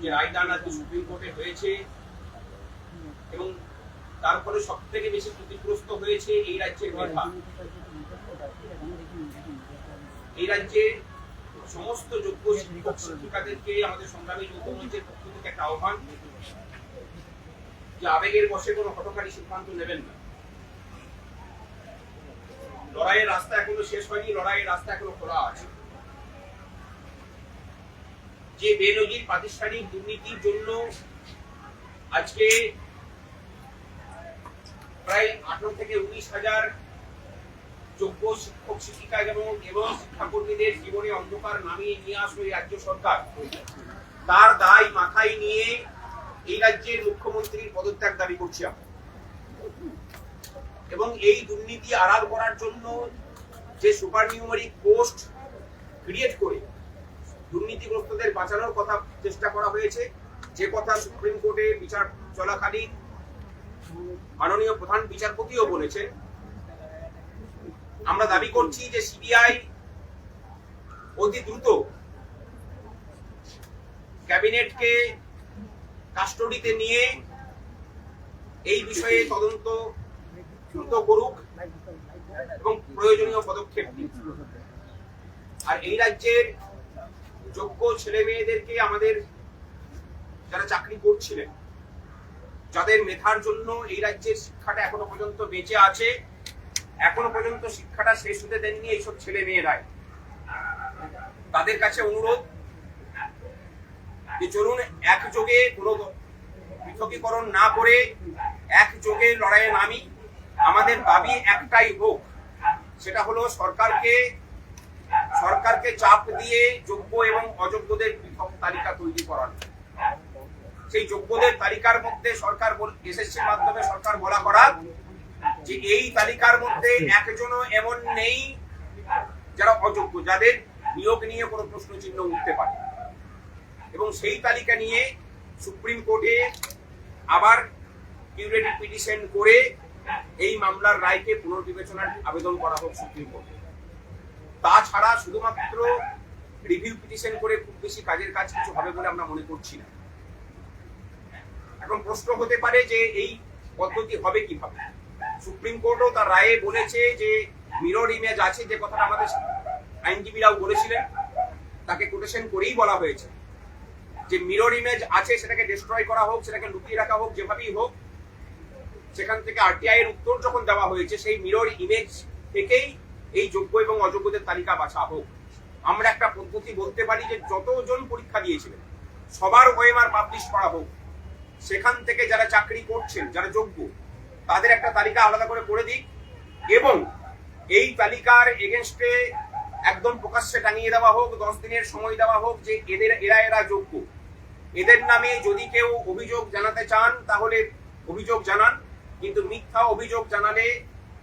যে রায়দান আজকে সুপ্রিম কোর্টে হয়েছে এবং তারপরে সব থেকে বেশি ক্ষতিগ্রস্ত হয়েছে এই রাজ্যের মেধা এই রাজ্যে সমস্ত যোগ্য শিক্ষক, শিক্ষিকাদেরকে আমাদের সংগ্রামী যৌথ মঞ্চের পক্ষ থেকে একটা আহ্বান যে আবেগের বসে কোনো হটকারী সিদ্ধান্ত নেবেন না। লড়াইয়ের রাস্তা এখনও শেষ হয়নি, লড়াইয়ের রাস্তা এখনও খোলা আছে। যে বেনজির প্রাতিষ্ঠানিক দুর্নীতির জন্য আজকে প্রায় আঠারো থেকে উনিশ হাজার যোগ্য শিক্ষক, শিক্ষিকা এবং এবং শিক্ষাকর্মীদের জীবনে অন্ধকার নামিয়ে নিয়ে আসলো এই রাজ্য সরকার। তার দায় মাথায় নিয়ে এই রাজ্যের মুখ্যমন্ত্রীর পদত্যাগ দাবি করছি এবং এই দুর্নীতি আড়াল করার জন্য যে সুপার নিউমারিক পোস্ট ক্রিয়েট করে দুর্নীতিগ্রস্তদের বাঁচানোর কথা চেষ্টা করা হয়েছে। যে কথা সুপ্রিম কোর্টে বিচার চলাকালীন মাননীয় প্রধান বিচারপতিও বলেছে আমরা দাবি করছি যে সিবিআই অতি দ্রুত ক্যাবিনেটকে কাস্টডিতে নিয়ে এই বিষয়ে তদন্ত দ্রুত করুক এবং প্রয়োজনীয় পদক্ষেপ নিক। আর এই রাজ্যের যোগ্য ছেলে মেয়েদেরকে আমাদের যারা চাকরি করছিলেন, যাদের মেধার জন্য এই রাজ্যের শিক্ষাটা এখনও পর্যন্ত বেঁচে আছে, এখনও পর্যন্ত শিক্ষাটা শেষ হতে দেননি এইসব ছেলে মেয়েরাই তাদের কাছে অনুরোধ যে চলুন একযোগে কোনো পৃথকীকরণ না করে একযোগে লড়াইয়ে নামি। আমাদের দাবি একটাই হোক, সেটা হলো সরকারকে সরকারকে চাপ দিয়ে যোগ্য এবং অযোগ্যদের পৃথক তালিকা তৈরি করানো সেই যোগ্যদের তালিকার মধ্যে সরকার এসএসসির মাধ্যমে সরকার বলা করা যে এই তালিকার মধ্যে একজনও এমন নেই যারা অযোগ্য, যাদের নিয়োগ নিয়ে কোনো প্রশ্ন চিহ্ন উঠতে পারে। এবং সেই তালিকা নিয়ে সুপ্রিম কোর্টে আবার কিউরেটিভ পিটিশন করে এই মামলার রায়কে পুনর্বিবেচনার আবেদন করা হোক সুপ্রিম কোর্টে। তাছাড়া শুধুমাত্র রিভিউ পিটিশন করে খুব বেশি কাজের কাজ কিছু হবে বলে আমরা মনে করছি না। এখন প্রশ্ন হতে পারে যে এই পদ্ধতি হবে কীভাবে? সুপ্রিম কোর্টও তার রায়ে বলেছে যে মিরর ইমেজ আছে যে কথাটা আমাদের আইনজীবীরাও বলেছিলেন, তাকে কোটেশন করেই বলা হয়েছে। যে মিরর ইমেজ আছে সেটাকে ডিস্ট্রয় করা হোক, সেটাকে লুকিয়ে রাখা হোক, যেভাবেই হোক, সেখান থেকে আরটিআই এর উত্তর যখন দেওয়া হয়েছে, সেই মিরর ইমেজ থেকেই এই যোগ্য এবং অযোগ্যদের তালিকা বাছা হোক। আমরা একটা পদ্ধতি বলতে পারি যে যতজন পরীক্ষা দিয়েছিলেন, সবার ওয়েমার পাবলিশ করা হোক। সেখান থেকে যারা চাকরি করছেন, যারা যোগ্য, তাদের একটা তালিকা আলাদা করে করে দিক এবং এই তালিকার এগেনস্টে একদম প্রকাশ্যে টাঙিয়ে দেওয়া হোক, দশ দিনের সময় দেওয়া হোক যে এদের, এরা এরা যোগ্য। এদের নামে যদি কেউ অভিযোগ জানাতে চান, তাহলে অভিযোগ জানান, কিন্তু মিথ্যা অভিযোগ জানালে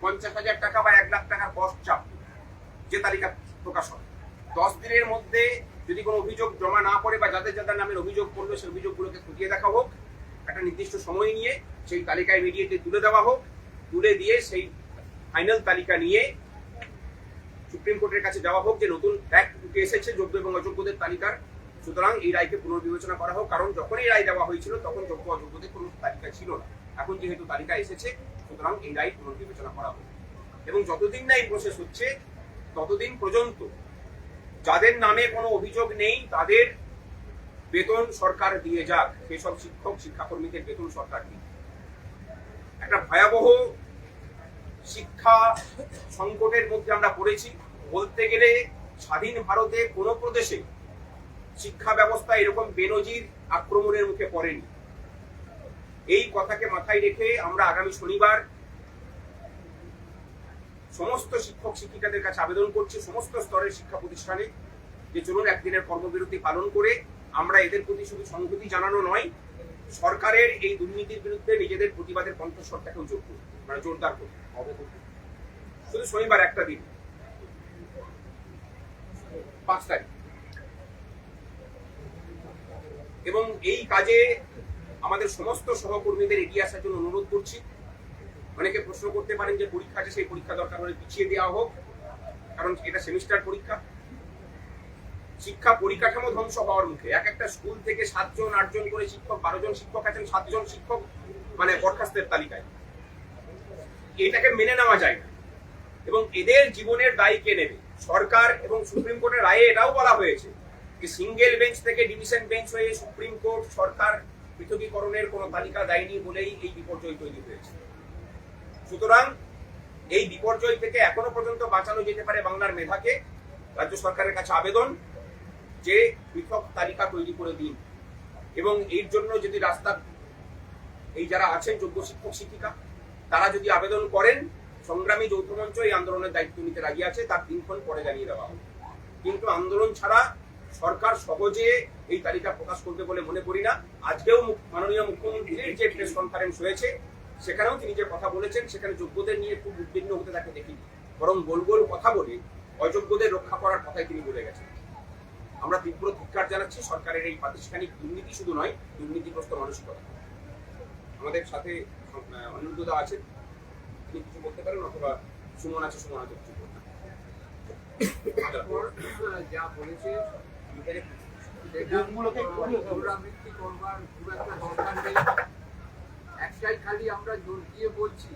পঞ্চাশ হাজার টাকা বা এক লাখ টাকার কষ্ট চাপ যে তালিকা প্রকাশ হবে। দশ দিনের মধ্যে যদি কোনো অভিযোগ জমা না পড়ে বা যাদের যাদের নামের অভিযোগ পড়ল, সেই অভিযোগগুলোকে খতিয়ে দেখা হোক। একটা নির্দিষ্ট সময় নিয়ে সেই তালিকা ইমিডিয়েটলি তুলে দেওয়া হোক। তুলে দিয়ে সেই ফাইনাল তালিকা নিয়ে সুপ্রিম কোর্টের কাছে যাওয়া হোক যে নতুন ফ্যাক্ট উঠে এসেছে, যোগ্য এবং অযোগ্যদের তালিকার। সুতরাং এই রায়কে পুনর্বিবেচনা করা হোক। কারণ যখন এই রায় দেওয়া হয়েছিল, তখন যোগ্য অযোগ্যদের কোনো তালিকা ছিল না। এখন যেহেতু তালিকা এসেছে সুতরাং এই রায় পুনর্বিবেচনা করা হোক। এবং যতদিন না এই প্রসেস হচ্ছে, ততদিন পর্যন্ত যাদের নামে কোনো অভিযোগ নেই, তাদের বেতন সরকার দিয়ে যাক। সেসব শিক্ষক, শিক্ষাকর্মীদের বেতন সরকার দিক। একটা ভয়াবহ শিক্ষা সংকটের মধ্যে আমরা পড়েছি। বলতে গেলে স্বাধীন ভারতে কোনো প্রদেশে শিক্ষা ব্যবস্থা এরকম বেনজির আক্রমণের মুখে পড়েনি। এই কথাকে মাথায় রেখে আমরা আগামী শনিবার সমস্ত শিক্ষক শিক্ষিকাদের কাছে আবেদন করছি, সমস্ত স্তরের শিক্ষা প্রতিষ্ঠানে, যে চলুন একদিনের কর্মবিরতি পালন করে আমরা এদের প্রতি শুধু সংহতি জানানো নয়, সরকারের এই দুর্নীতির বিরুদ্ধে নিজেদের প্রতিবাদের কণ্ঠস্বরটাকেও যোগ করি মানে জোরদার করি শুধু শনিবার, একটা দিন। পাঁচ তারিখ। এবং এই কাজে আমাদের সমস্ত সহকর্মীদের এগিয়ে আসার জন্য অনুরোধ করছি। অনেকে প্রশ্ন করতে পারেন যে পরীক্ষা আছে, সেই পরীক্ষা দরকার হলে পিছিয়ে দেওয়া হোক, কারণ এটা সেমিস্টার পরীক্ষা। শিক্ষা পরিকাঠামো ধ্বংস হওয়ার মুখে এক একটা স্কুল থেকে সাতজন, আটজন করে শিক্ষক বারো জন শিক্ষক আছেন, সাতজন শিক্ষক মানে বরখাস্তের তালিকায়। এটাকে মেনে নেওয়া যায় না। এবং এদের জীবনের দায় কে নেবে? সরকার এবং সুপ্রিম কোর্টের রায়ে এটাও বলা হয়েছে যে সিঙ্গেল বেঞ্চ থেকে ডিভিশন বেঞ্চ হয়ে সুপ্রিম কোর্ট, সরকার পৃথকীকরণের কোনো তালিকা দেয়নি বলেই এই বিপর্যয় তৈরি হয়েছে। সুতরাং এই বিপর্যয় থেকে এখনও পর্যন্ত বাঁচানো যেতে পারে বাংলার মেধাকে। রাজ্য সরকারের কাছে আবেদন যে পৃথক তালিকা তৈরি করে দিন। এবং এর জন্য যদি রাস্তা এই যারা আছেন যোগ্য শিক্ষক, শিক্ষিকা, তারা যদি আবেদন করেন, সংগ্রামী যৌথ মঞ্চ এই আন্দোলনের দায়িত্ব নিতে রাজি আছে, তার দিনক্ষণ পরে জানিয়ে দেওয়া হবে। কিন্তু আন্দোলন ছাড়া সরকার সহজে এই তালিকা প্রকাশ করবে বলে মনে করি না। আজকেও মাননীয় মুখ্যমন্ত্রীর যে প্রেস কনফারেন্স হয়েছে, সেখানেও তিনি যে কথা বলেছেন, সেখানে যোগ্যদের নিয়ে খুব উদ্বিগ্ন হতে তাকে দেখি বরং গোল গোল কথা বলে অযোগ্যদের রক্ষা করার কথাই তিনি বলে গেছেন। আমরা তীব্র ধিক্কার জানাচ্ছি, সরকারের এই প্রাতিষ্ঠানিক দুর্নীতি শুধু নয়, দুর্নীতিগ্রস্ত মানসিকতা। আমাদের সাথে অনিরুদ্ধদা আছেন। তিনি কিছু বলতে পারেন, অথবা সুমন আছে সুমন আছে কিছু বলতে যা বলেছে একটাই খালি আমরা জোর দিয়ে বলছি,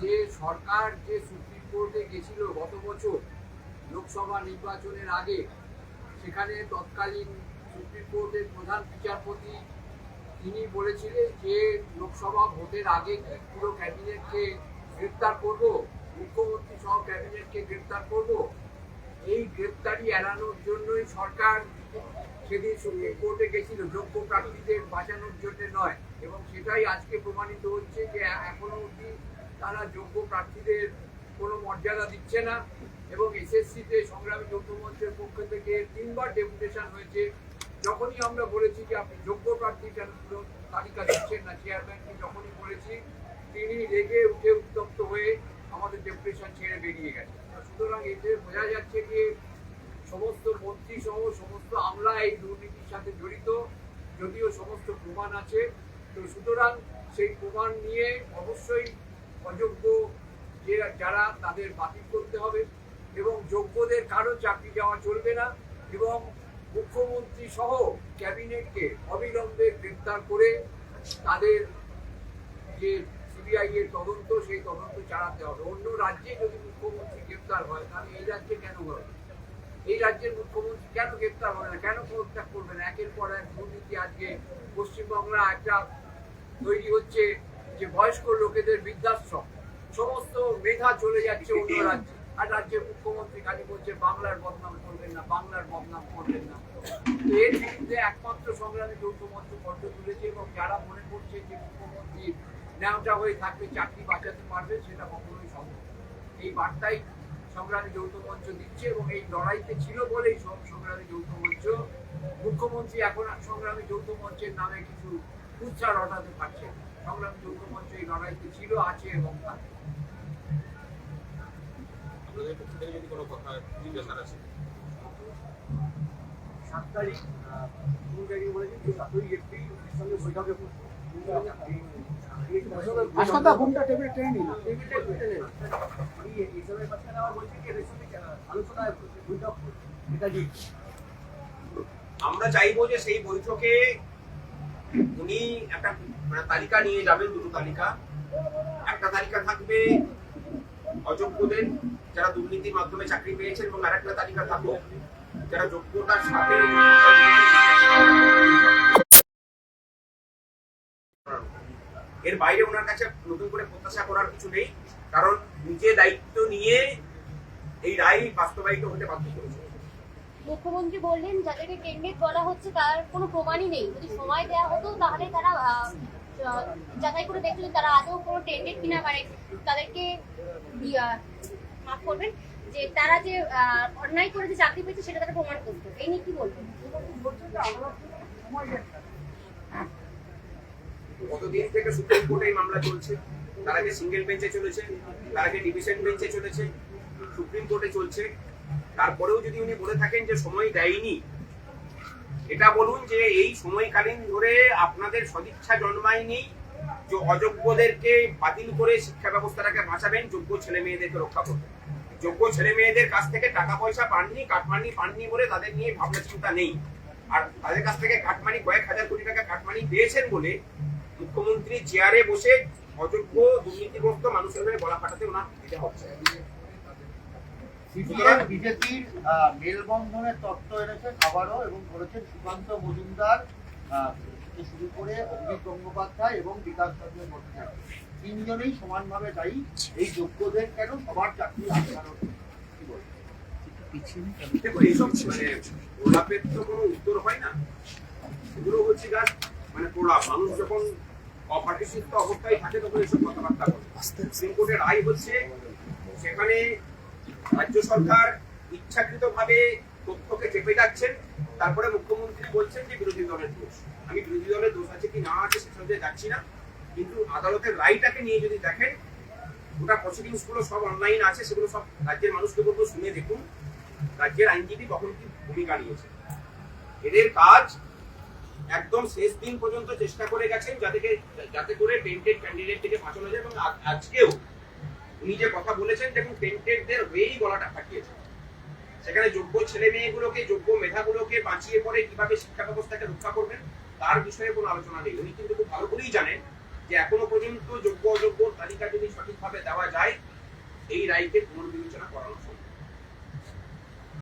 যে সরকার যে সুপ্রিম কোর্টে গেছিল গত বছর লোকসভা নির্বাচনের আগে, সেখানে তৎকালীন সুপ্রিম কোর্টের প্রধান বিচারপতি তিনি বলেছিলেন যে লোকসভা ভোটের আগে কি পুরো ক্যাবিনেটকে গ্রেপ্তার করব? মুখ্যমন্ত্রী সহ ক্যাবিনেটকে গ্রেপ্তার করব? এই গ্রেপ্তারি এড়ানোর জন্যই সরকার সেদিন সুপ্রিম কোর্টে গেছিল, যোগ্য প্রার্থীদের বাঁচানোর জন্য নয়। এবং সেটাই আজকে প্রমাণিত হচ্ছে যে এখনও অবধি তারা যোগ্য প্রার্থীদের কোনো মর্যাদা দিচ্ছে না। এবং এসএসসিতে সংগ্রামী যৌথ মঞ্চের পক্ষ থেকে তিনবার ডেপুটেশন হয়েছে। যখনই আমরা বলেছি যে আপনি যোগ্য প্রার্থী কেন তালিকা দিচ্ছেন না চেয়ারম্যানকে যখনই বলেছি, তিনি রেগে উঠে উত্তপ্ত হয়ে আমাদের ডেপুটেশন ছেড়ে বেরিয়ে গেছে। সুতরাং এতে বোঝা যাচ্ছে যে সমস্ত মন্ত্রী সহ সমস্ত আমলা এই দুর্নীতির সাথে জড়িত, যদিও সমস্ত প্রমাণ আছে। তো সুতরাং সেই প্রমাণ নিয়ে অবশ্যই অযোগ্য যারা তাদের বাতিল করতে হবে এবং যোগ্যদের কারও চাকরি দেওয়া চলবে না এবং মুখ্যমন্ত্রী সহ ক্যাবিনেটকে অবিলম্বে গ্রেপ্তার করে তাদের যে সিবিআই এর তদন্ত, সেই তদন্ত চালাতে হবে। অন্য রাজ্যে যদি মুখ্যমন্ত্রী গ্রেপ্তার হয়, তাহলে এই রাজ্যে কেন হবে? এই রাজ্যের মুখ্যমন্ত্রী কেন গ্রেপ্তার হবে না? কেন পদত্যাগ করবে না? একের পর এক দুর্নীতি আজকে পশ্চিমবাংলা একটা তৈরি হচ্ছে যে বয়স্ক লোকেদের বৃদ্ধাশ্রম। সমস্ত মেধা চলে যাচ্ছে অন্য রাজ্যে। আর রাজ্যের মুখ্যমন্ত্রী খালি বলছে, বাংলার বদনাম করবেন না, বাংলার বদনাম করবেন না। এর বিরুদ্ধে একমাত্র সংগ্রামী যৌথ মঞ্চ কণ্ঠ তুলেছে এবং যারা মনে করছে যে মুখ্যমন্ত্রী ন্যাওটা হয়ে থাকলে চাকরি বাঁচাতে পারবে সেটা কখনোই সম্ভব। এই বার্তাই সংগ্রামী যৌথ মঞ্চ দিচ্ছে এবং এই লড়াইতে ছিল বলেই সব সংগ্রামী যৌথ মঞ্চ মুখ্যমন্ত্রী এখন আর সংগ্রামী যৌথ মঞ্চের নামে কিছু উচ্চার হটাতে পারছে। সংগ্রামী যৌথ মঞ্চ এই লড়াইতে ছিল আছে এবং থাকবে থেকে যদি কোনো কথা সাত তারিখ বলেছেন যে সাতই এপ্রিল সঙ্গে বৈঠকে ঘুমটা টেবিল টেনে নিন আমরা চাইব যে সেই বৈঠকে উনি একটা মানে তালিকা নিয়ে যাবেন দুটো তালিকা। একটা তালিকা থাকবে অযোগ্যদের যারা দুর্নীতির মাধ্যমে চাকরি পেয়েছেন এবং আরেকটা তালিকা থাকবে যারা যোগ্যতার সাথে এর বাইরে ওনার কাছে নতুন করে প্রত্যাশা করার কিছু নেই, কারণ নিজে দায়িত্ব নিয়ে এই রায় বাস্তবায়িত হতে বাধ্য করেছে। মুখ্যমন্ত্রী বললেন, যাদেরকে টেন্ডেট বলা হচ্ছে, তার কোনো প্রমাণই নেই। যদি সময় দেওয়া হতো, তাহলে তারা যাচাই করে দেখলেন, তারা আদৌ কোনো টেন্ডেট কিনা মানে তাদেরকে মাফ করবেন, যে তারা যে অন্যায় করে যে চাকরি পেয়েছে, সেটা তারা প্রমাণ করতো এই নিয়ে কি বলবেন? কতদিন থেকে সুপ্রিম কোর্টে মামলা চলছে। তার আগে সিঙ্গেল বেঞ্চে চলেছে, তার আগে ডিভিশন বেঞ্চে চলেছে, সুপ্রিম কোর্টে চলছে। তারপরেও যদি উনি বলে থাকেন যে সময় দেয়নি, এটা বলুন যে এই সময়কালীন ধরে আপনাদের সদিচ্ছা জন্মায়নি, যে অযোগ্যদেরকে বাতিল করে শিক্ষা ব্যবস্থাটাকে বাঁচাবেন যোগ্য ছেলে মেয়েদেরকে রক্ষা করবেন যোগ্য ছেলে মেয়েদের কাছ থেকে টাকা পয়সা পাননি, কাটমানি পাননি বলে তাদের নিয়ে ভাবনা চিন্তা নেই। আর তাদের কাছ থেকে কাটমানি কয়েক হাজার কোটি টাকা কাটমানি পেয়েছেন বলে মুখ্যমন্ত্রী চেয়ারে বসে অযোগ্য দুর্নীতিগ্রস্ত মানুষের হয়ে গলা ফাটাতে ওনার দিতে হচ্ছে। সিপিএম বিজেপির মেলবন্ধনের তত্ত্ব এনেছেন আবারও এবং বলেছেন সুকান্ত মজুমদার থেকে শুরু করে অভিজিৎ গঙ্গোপাধ্যায় এবং বিকাশ চন্দ্র ভট্টাচার্য। তিনজনেই সমানভাবে দায়ী। এই যোগ্যদের কেন সবার চাকরি আটকানো কি দেখো এইসব মানে প্রলাপের তো কোনো উত্তর হয় না। এগুলো হচ্ছে গাছ মানে প্রলাপ মানুষ যখন অপাটিসিত অবস্থায় থাকে, তখন এইসব কথাবার্তা বলে। সুপ্রিম কোর্টের রায় হচ্ছে, সেখানে রাজ্য সরকার ইচ্ছাকৃতভাবে তথ্যকে চেপে যাচ্ছেন, তারপরে মুখ্যমন্ত্রী বলছেন যে বিরোধী দলের দোষ। আমি বিরোধী দলের দোষ আছে কি না আছে সেসবে যাচ্ছি না, কিন্তু আদালতের রায়টাকে নিয়ে যদি দেখেন, গোটা প্রসিডিংসগুলো সব অনলাইন আছে, সেগুলো সব রাজ্যের মানুষকে বলব শুনে দেখুন, রাজ্যের আইনজীবী কখন কি ভূমিকা নিয়েছে এদের কাজ একদম শেষ দিন পর্যন্ত চেষ্টা করে গেছেন যাতে যাতে করে টেন্টেড ক্যান্ডিডেট থেকে বাঁচানো যায় এবং আজকেও উনি যে কথা বলেছেন দেখুন টেন্টেডদের হয়েই গলাটা ফাটিয়েছেন সেখানে যোগ্য ছেলে মেয়েগুলোকে যোগ্য মেধাগুলোকে বাঁচিয়ে পড়ে কীভাবে শিক্ষা ব্যবস্থাকে রক্ষা করবেন, তার বিষয়ে কোনো আলোচনা নেই। উনি কিন্তু খুব ভালো করেই জানেন যে এখনও পর্যন্ত যোগ্য অযোগ্য তালিকা যদি সঠিকভাবে দেওয়া যায়, এই রায়কে পুনর্বিবেচনা করানো